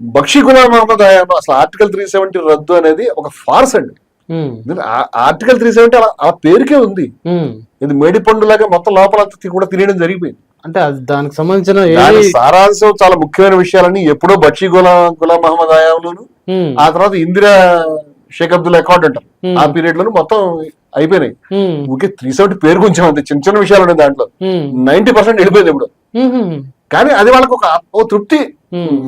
బక్షి గులాం మహమ్మద్ హయాం అసలు article three seventy రద్దు అనేది ఒక ఫార్స్ అండి. ఆర్టికల్ త్రీ సెవెంటీ అలా ఆ పేరుకే ఉంది. ఇది మేడి పండులాగా మొత్తం లోపల కూడా తినేయడం జరిగిపోయింది. అంటే దానికి సంబంధించిన సారాంశం చాలా ముఖ్యమైన విషయాలన్నీ ఎప్పుడో బక్షి గులాం గులాం మహమ్మద్ హయాంలోను ఆ తర్వాత ఇందిరా షేక్ అబ్దుల్ అకౌంట్ అంటారు. ఆ పీరియడ్ లోను మొత్తం అయిపోయినాయి. ఊకే త్రీ సెవెంటీ పేరు కొంచెం అంతే చిన్న చిన్న విషయాలు ఉన్నాయి దాంట్లో. నైన్టీ పర్సెంట్ వెళ్ళిపోయింది ఇప్పుడు. కానీ అది వాళ్ళకి ఒక ఓ తృప్తి.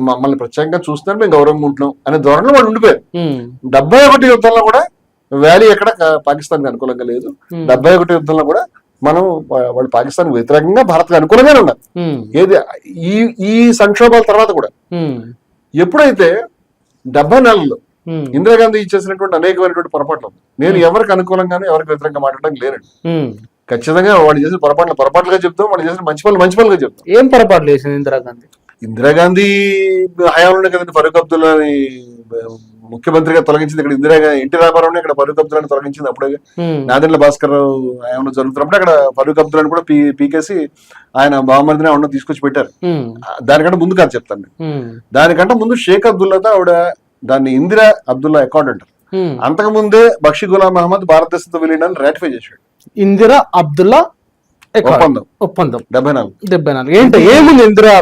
మమ్మల్ని ప్రత్యేకంగా చూస్తున్నారు మేము గౌరవం ఉంటున్నాం అనే ధోరణిలో వాళ్ళు ఉండిపోయారు. డెబ్బై ఒకటి యుద్ధంలో కూడా వ్యాలీ ఎక్కడ పాకిస్తాన్ అనుకూలంగా లేదు. డెబ్బై ఒకటి యుద్ధంలో కూడా మనం వాళ్ళు పాకిస్తాన్ వ్యతిరేకంగా భారత్ అనుకూలంగానే ఉన్నారు. ఏది ఈ ఈ సంక్షోభాల తర్వాత కూడా ఎప్పుడైతే డెబ్బై నెలల్లో ఇందిరాగాంధీ చేసినటువంటి అనేకమైనటువంటి పొరపాట్లు. నేను ఎవరికి అనుకూలంగానే ఎవరికి వ్యతిరేకంగా మాట్లాడడం లేనండి. ఖచ్చితంగా వాళ్ళు చేసిన పొరపాట్లు పొరపాట్లుగా చెప్తాం వాళ్ళు చేసిన మంచి పనులు మంచి పనులుగా చెప్తాం. ఏం పొరపాట్లు చేసింది ఇందిరాగాంధీ? ఇందిరాగాంధీ హయాంలోనే కదండి ఫరూక్ అబ్దుల్లాని ముఖ్యమంత్రిగా తొలగించింది. ఇక్కడ ఇందిరా ఎన్టీ రామారావుని ఇక్కడ ఫరూక్ అబ్దుల్లాని తొలగించింది అప్పుడే. నాదెండ్ల భాస్కర్ హయాంలో జరుగుతున్నప్పుడు అక్కడ ఫరూక్ అబ్దుల్లాని కూడా పీ పీకేసి ఆయన బావమరిదిని ఆవిడ తీసుకొచ్చి పెట్టారు. దానికంటే ముందు కాదు చెప్తాను దానికంటే ముందు షేక్ అబ్దుల్లాతో ఆవిడ దాన్ని ఇందిరా అబ్దుల్లా అకౌంట్ అంటారు. అంతకు ముందే బక్షి గులాం మహమ్మద్ భారతదేశంతో విలీనాన్ని రాటిఫై చేశాడు. ఇందిరా అబ్దుల్లా? ఒప్పందం. ఒప్పందం. డెబ్బై నాలుగు డెబ్బై నాలుగు ఏంటి ఏముంది ఇందిరా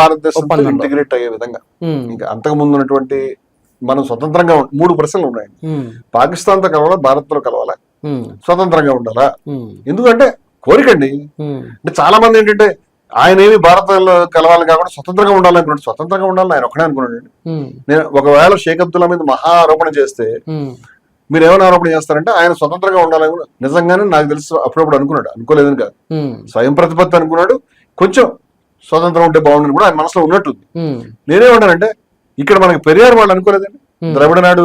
భారతదేశంతో? ఇంటిగ్రేట్ అయ్యే విధంగా. ఇంకా అంతకు ముందు ఉన్నటువంటి మనం స్వతంత్రంగా మూడు ప్రశ్నలు ఉన్నాయండి ఉమ్, పాకిస్తాన్తో కలవాలా భారత్తో కలవాలా స్వతంత్రంగా ఉండాలా? ఎందుకంటే కోరికండి. అంటే చాలా మంది ఏంటంటే ఆయన ఏమి భారత్ కలవాలి కాకుండా స్వతంత్రంగా ఉండాలనుకున్నాడు స్వతంత్రంగా ఉండాలని ఆయన ఒకనే అనుకున్నాడు నేను. ఒకవేళ షేక్ అబ్దుల్లా మీద మహా ఆరోపణ చేస్తే మీరు ఏమైనా ఆరోపణ చేస్తారంటే ఆయన స్వతంత్రంగా ఉండాలని నిజంగానే నాకు తెలుసు అప్పుడప్పుడు అనుకున్నాడు. అనుకోలేదని కాదు స్వయం ప్రతిపత్తి అనుకున్నాడు. కొంచెం స్వతంత్రం ఉంటే బాగుండని కూడా ఆయన మనసులో ఉన్నట్టుంది. నేనేమంటానంటే ఇక్కడ మనకి పెరియార్ వాళ్ళు అనుకోలేదండి. Hmm. ద్రవిడ నాడు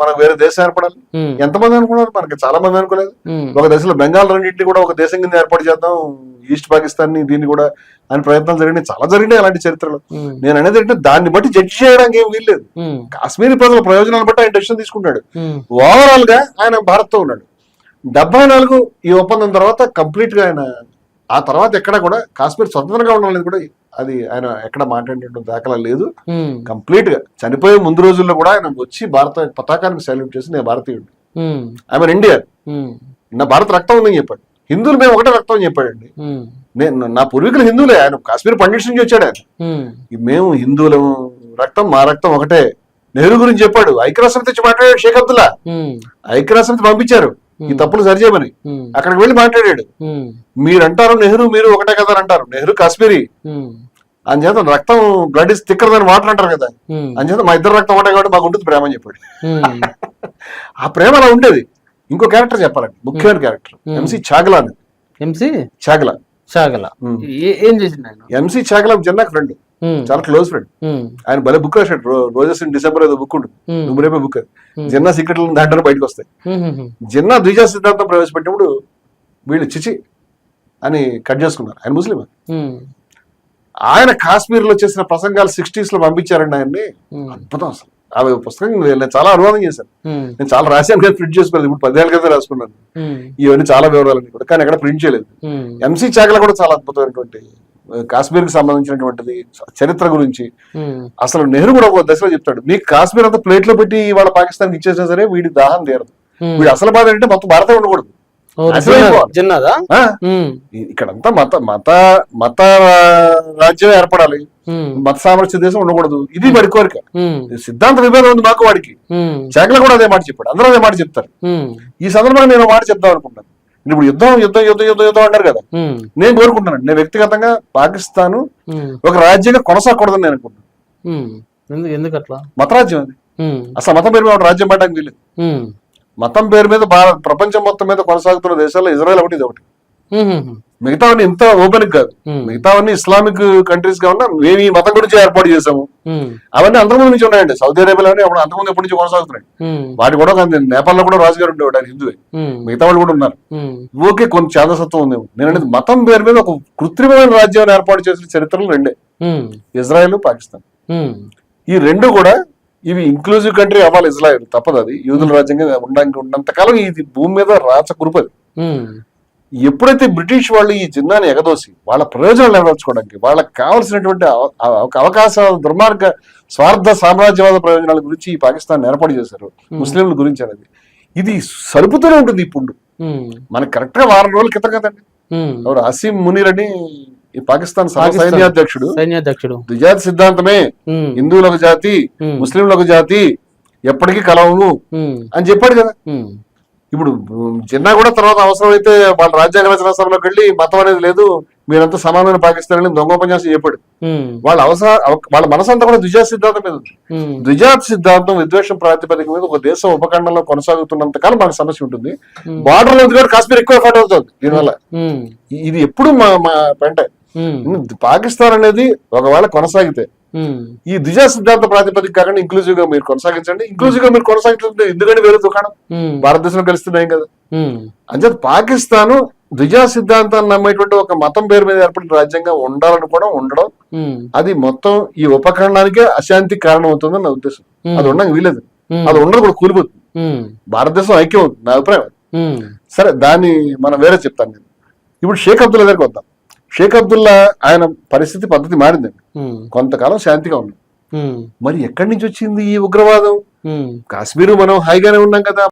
మనకు వేరే దేశం ఏర్పడాలి. ఎంతమంది అనుకున్నారు? మనకి చాలా మంది అనుకోలేదు. ఒక దశలో బెంగాల్ రెండింటిని కూడా ఒక దేశం కింద ఏర్పాటు చేద్దాం. ఈస్ట్ పాకిస్తాన్ని దీన్ని కూడా అని ప్రయత్నాలు జరిగినాయి. చాలా జరిగినాయి అలాంటి చరిత్రలో. నేను అనేది ఏంటంటే దాన్ని బట్టి జడ్జి చేయడానికి ఏం వీల్లేదు కాశ్మీరీ ప్రజల ప్రయోజనాలను బట్టి ఆయన డెసిషన్ తీసుకుంటాడు. ఉమ్, ఓవరాల్గా ఆయన భారత్తో ఉన్నాడు. డెబ్బై నాలుగు ఈ ఒప్పందం తర్వాత కంప్లీట్గా ఆయన ఆ తర్వాత ఎక్కడ కూడా కాశ్మీర్ స్వతంత్రంగా ఉండాలనేది కూడా అది ఆయన ఎక్కడ మాట్లాడినటువంటి దాఖలా లేదు. కంప్లీట్గా చనిపోయే ముందు రోజుల్లో కూడా ఆయన వచ్చి భారత పతాకానికి సెల్యూట్ చేసి నేను భారతీయుడు ఐఎమ్ ఇండియన్ ఉమ్, నా భారత రక్తం ఉందని చెప్పాడు. హిందువులు మేము ఒకటే రక్తం అని చెప్పాడండి. నేను నా పూర్వీకులు హిందువులే ఆయన కాశ్మీర్ పండిట్స్ నుంచి వచ్చాడు ఆయన. మేము హిందువులము రక్తం మా రక్తం ఒకటే. నెహ్రూ గురించి చెప్పాడు ఐక్యరాష్ట్రం తెచ్చి మాట్లాడాడు షేక్ అబ్దుల్లా. ఉమ్, ఐక్యరాష్ట్రం పంపించారు ఈ తప్పులు సరిచేయమని అక్కడికి వెళ్ళి మాట్లాడాడు. ఉమ్, మీరంటారు నెహ్రూ మీరు ఒకటే కదా అని అంటారు. నెహ్రూ కాశ్మీరీ. ఉమ్, అంచేత రక్తం బ్లడ్ ఇస్ థిక్కర్ దాని వాటర్ అంటారు కదా. ఉమ్, అంచేత మా ఇద్దరు రక్తం ఒకటే కాబట్టి మాకు ఉంటుంది ప్రేమ అని చెప్పాడు. ఆ ప్రేమ అలా ఉండేది. ఇంకో క్యారెక్టర్ చెప్పాలండి. ముఖ్యమైన క్యారెక్టర్. ఎంసీ చాగలా అని ఎంసీ చాగలా. చాగల. ఏ- ఆయన? M C Chagla Jinnah friend చాలా క్లోజ్ ఫ్రెండ్ ఆయన భలే బుక్ రాశాడు. రోజెస్ ఇన్ డిసెంబర్ ఏదో బుక్ ఉంటుంది ఉమ్, నువ్వు రేపే బుక్. జిన్నా సీక్రెట్లు దాంట్లో బయటకు వస్తాయి. జిన్నా ద్విజా సిద్ధాంతం ప్రవేశపెట్టినప్పుడు వీళ్ళు చిచి అని కట్ చేసుకున్నారు. ఆయన ముస్లిం. ఆయన కాశ్మీర్లో చేసిన ప్రసంగాలు సిక్స్టీస్లో పంపించారండి ఆయన్ని. అద్భుతం అసలు. ఆ పుస్తకం నేను చాలా అనువాదం చేశాను. నేను చాలా రాశాను కదా ప్రింట్ చేసుకోలేదు ఇప్పుడు పదేళ్ళ క్రితం రాసుకున్నాను. ఇవన్నీ చాలా వివరాలన్నీ కూడా. కానీ ఎక్కడ ప్రింట్ చేయలేదు. ఎంసీ చాగల కూడా చాలా అద్భుతమైనటువంటి కాశ్మీర్కి సంబంధించినటువంటిది చరిత్ర గురించి. అసలు నెహ్రూ కూడా ఒక దశలో చెప్తాడు. మీకు కాశ్మీర్ అంతా ప్లేట్లో పెట్టి ఇవాళ పాకిస్తాన్ ఇచ్చేసినా సరే వీడి దాహం తీరదు. వీడి అసలు బాధ ఏంటంటే మొత్తం భారత ఉండకూడదు. జిన్నాదా? ఇక్కడంతా మత మత మత రాజ్యం ఏర్పడాలి. మత సామర్థ్య దేశం ఉండకూడదు. ఇది వాడి కోరిక సిద్ధాంత విభేదం ఉంది మాకు వాడికి. చాకల కూడా అదే మాట చెప్పాడు. అందరూ అదే మాట చెప్తారు. ఈ సందర్భంగా నేను మాట చెప్దాం అనుకుంటాను ఇప్పుడు యుద్ధం యుద్ధం యుద్ధం యుద్ధం యుద్ధం అంటారు కదా. నేను కోరుకుంటున్నాను. నేను వ్యక్తిగతంగా పాకిస్తాన్ ఒక రాజ్యంగా కొనసాగకూడదని నేను అనుకుంటున్నాను. ఎందుకు ఎందుకు అట్లా మతరాజ్యం అది. అసలు మతం పేరు రాజ్యం పడడానికి వీలేదు ఉమ్, మతం పేరు మీద భారత్ ప్రపంచం మొత్తం మీద కొనసాగుతున్న దేశాల్లో ఇజ్రాయెల్ ఒకటి ఇది ఒకటి. మిగతావన్నీ ఇంత ఓపెన్ కాదు. మిగతావన్నీ ఇస్లామిక్ కంట్రీస్గా ఉన్నా మేము ఈ మతం గురించి ఏర్పాటు చేసాము అవన్నీ అంతకుముందు నుంచి ఉన్నాయండి. సౌదీ అరేబియాలోనే అప్పుడు అంతకుముందు ఎప్పటి నుంచి కొనసాగుతున్నాయి. వాటి కూడా ఒక నేపాల్లో కూడా రాజుగారు ఉండేవాడు ఆయన హిందువే. మిగతా వాళ్ళు కూడా ఉన్నారు. ఓకే కొంత చాదసత్వం ఉందేమో నేను అనేది మతం పేరు మీద ఒక కృత్రిమమైన రాజ్యాన్ని ఏర్పాటు చేసిన చరిత్రలు రెండే. ఇజ్రాయెల్ పాకిస్తాన్. ఈ రెండు కూడా ఇవి ఇంక్లూజివ్ కంట్రీ అవ్వాలి ఇజ్రాయెల్ తప్పదు అది. యూదుల రాజ్యంగా ఉండడానికి ఉన్నంత కాలం ఇది భూమి మీద రాచ కురుపది. ఎప్పుడైతే బ్రిటిష్ వాళ్ళు ఈ జిన్నాని ఎగదోసి వాళ్ళ ప్రయోజనాలు నెరవేర్చుకోవడానికి వాళ్ళకి కావాల్సినటువంటి అవ- అవ- అవకాశాల దుర్మార్గ స్వార్థ సామ్రాజ్యవాద ప్రయోజనాల గురించి ఈ పాకిస్తాన్ ఏర్పాటు చేశారు. ముస్లింల గురించి అనేది. ఇది సరుపుతూనే ఉంటుంది ఇప్పుడు మనకి కరెక్ట్గా వారం రోజుల క్రితం కదండి. ఎవరు అసీం మునీర్ అని ఈ పాకిస్తాన్. సైన్యాధ్యక్షుడు సైన్యాధ్యక్షుడు. ద్విజాతి సిద్ధాంతమే హిందువులకు జాతి ముస్లింలకు జాతి ఎప్పటికీ కలవము అని చెప్పాడు కదా. ఇప్పుడు జిన్నా కూడా తర్వాత అవసరమైతే వాళ్ళ రాజ్యాంగ రచన సభలోకి వెళ్ళి మతం అనేది లేదు మీరంతా సమానమైన పాకిస్తాన్ అని దొంగ ఉపన్యాసం చెప్పాడు వాళ్ళ అవసర అవ- వాళ్ళ మనసంతా కూడా ద్విజాత సిద్ధాంతం మీద ఉంది. ద్విజాత సిద్ధాంతం విద్వేషం ప్రాతిపదిక మీద ఒక దేశం ఉపఖండంలో కొనసాగుతున్నంత కాలం మనకు సమస్య ఉంటుంది. బార్డర్లో కాశ్మీర్ ఎక్కువ ఎఫర్ట్ అవుతుంది దీనివల్ల. ఇది ఎప్పుడు మా మా పెంట. పాకిస్తాన్ అనేది ఒకవేళ కొనసాగితే ఈ ద్విజా సిద్ధాంత ప్రాతిపదిక కాకుండా ఇంక్లూజివ్గా మీరు కొనసాగించండి. ఇంక్లూజివ్గా మీరు కొనసాగించండి ఎందుకంటే వేరే దుకాణం? భారతదేశంలో కలుస్తున్నాయి కదా. అంచేత పాకిస్తాన్ ద్విజా సిద్ధాంతాన్ని నమ్మేటువంటి ఒక మతం పేరు మీద ఏర్పడిన రాజ్యంగా ఉండాలనుకోవడం ఉండడం ఉమ్, అది మొత్తం ఈ ఉపఖండానికే అశాంతి కారణం అవుతుందని నా ఉద్దేశం. అది ఉండడం వీలేదు అది ఉండదు కూడా కూలిపోతుంది. భారతదేశం ఐక్యం అవుతుంది నా అభిప్రాయం సరే దాన్ని మనం వేరే చెప్తాను నేను. ఇప్పుడు షేక్ అబ్దుల్లా దగ్గరికి వద్దాం. షేక్ అబ్దుల్లా ఆయన పరిస్థితి పద్ధతి మారిందండి కొంతకాలం శాంతిగా ఉంది మరి ఎక్కడి నుంచి వచ్చింది ఈ ఉగ్రవాదం? కాశ్మీర్ మనం హాయిగానే ఉన్నాం కదా.